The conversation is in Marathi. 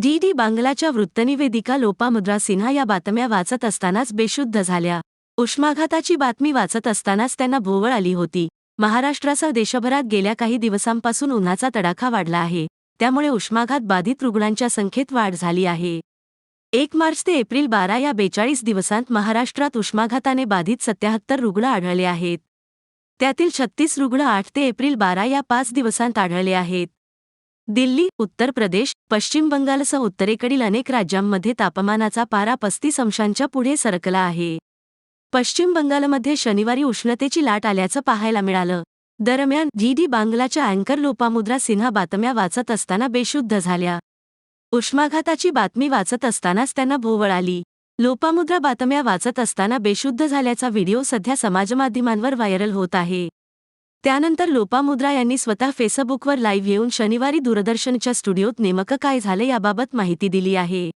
डी डी बांगलाच्या वृत्तनिवेदिका लोपामुद्रा सिन्हा या बातम्या वाचत असतानाच बेशुद्ध झाल्या. उष्माघाताची बातमी वाचत असतानाच त्यांना भोवळ आली होती. महाराष्ट्रासह देशभरात गेल्या काही दिवसांपासून उन्हाचा तडाखा वाढला आहे. त्यामुळे उष्माघात बाधित रुग्णांच्या संख्येत वाढ झाली आहे. एक मार्च ते एप्रिल बारा या बेचाळीस दिवसांत महाराष्ट्रात उष्माघाताने बाधित सत्याहत्तर रुग्ण आढळले आहेत. त्यातील छत्तीस रुग्ण आठ ते एप्रिल बारा या पाच दिवसांत आढळले आहेत. दिल्ली उत्तर प्रदेश पश्चिम बंगालसह उत्तरेकडील अनेक राज्यांमध्ये तापमानाचा पारा पस्तीस अंशांच्या पुढे सरकला आहे. पश्चिम बंगालमध्ये शनिवारी उष्णतेची लाट आल्याचं पाहायला मिळालं. दरम्यान जी डी बांगलाच्या अँकर लोपामुद्रा सिन्हा बातम्या वाचत असताना बेशुद्ध झाल्या. उष्माघाताची बातमी वाचत असतानाच त्यांना भोवळ आली. लोपामुद्रा बातम्या वाचत असताना बेशुद्ध झाल्याचा व्हिडिओ सध्या समाजमाध्यमांवर व्हायरल होत आहे. त्यानंतर लोपामुद्रा यांनी स्वतः फेसबुकवर लाईव्ह येऊन शनिवारी दूरदर्शनच्या स्टुडिओत नेमकं काय झालं याबाबत माहिती दिली आहे.